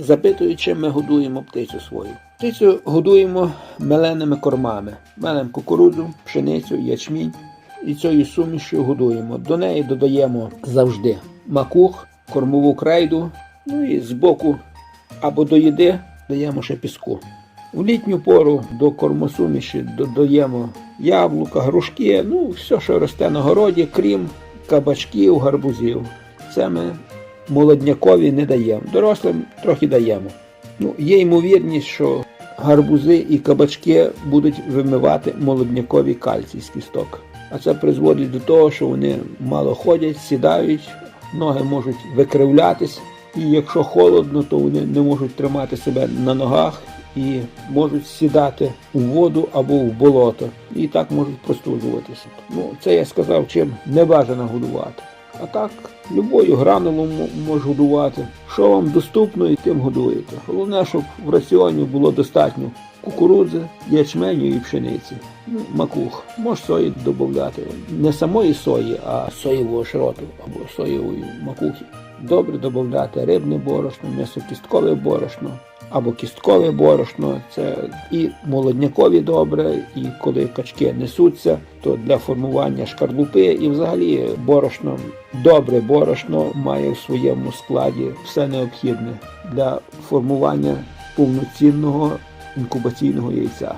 Запитують, чим ми годуємо птицю свою. Птицю годуємо меленими кормами. Мелем кукурудзу, пшеницю, ячмінь. І цією сумішю годуємо. До неї додаємо завжди макух, кормову крейду, ну і збоку або до їди даємо ще піску. У літню пору до кормосуміші додаємо яблука, грушки, ну все, що росте на городі, крім кабачків, гарбузів. Це ми молоднякові не даємо. Дорослим трохи даємо. Ну, є ймовірність, що гарбузи і кабачки будуть вимивати молоднякові кальцій з кісток. А це призводить до того, що вони мало ходять, сідають, ноги можуть викривлятись, і якщо холодно, то вони не можуть тримати себе на ногах і можуть сідати у воду або в болото, і так можуть простужуватися. Ну, це я сказав, чим не бажано годувати. А так, любою гранулом м- можеш годувати. Що вам доступно і тим годуєте. Головне, щоб в раціоні було достатньо кукурудзи, ячменю і пшениці. Ну, макух. Можеш сої додати. Не самої сої, а соєвого шроту або соєвої макухи. Добре додати рибне борошно, м'ясокісткове борошно або кісткове борошно. Це і молоднякові добре, і коли качки несуться, то для формування шкарлупи і взагалі борошно, добре борошно має в своєму складі все необхідне для формування повноцінного інкубаційного яйця.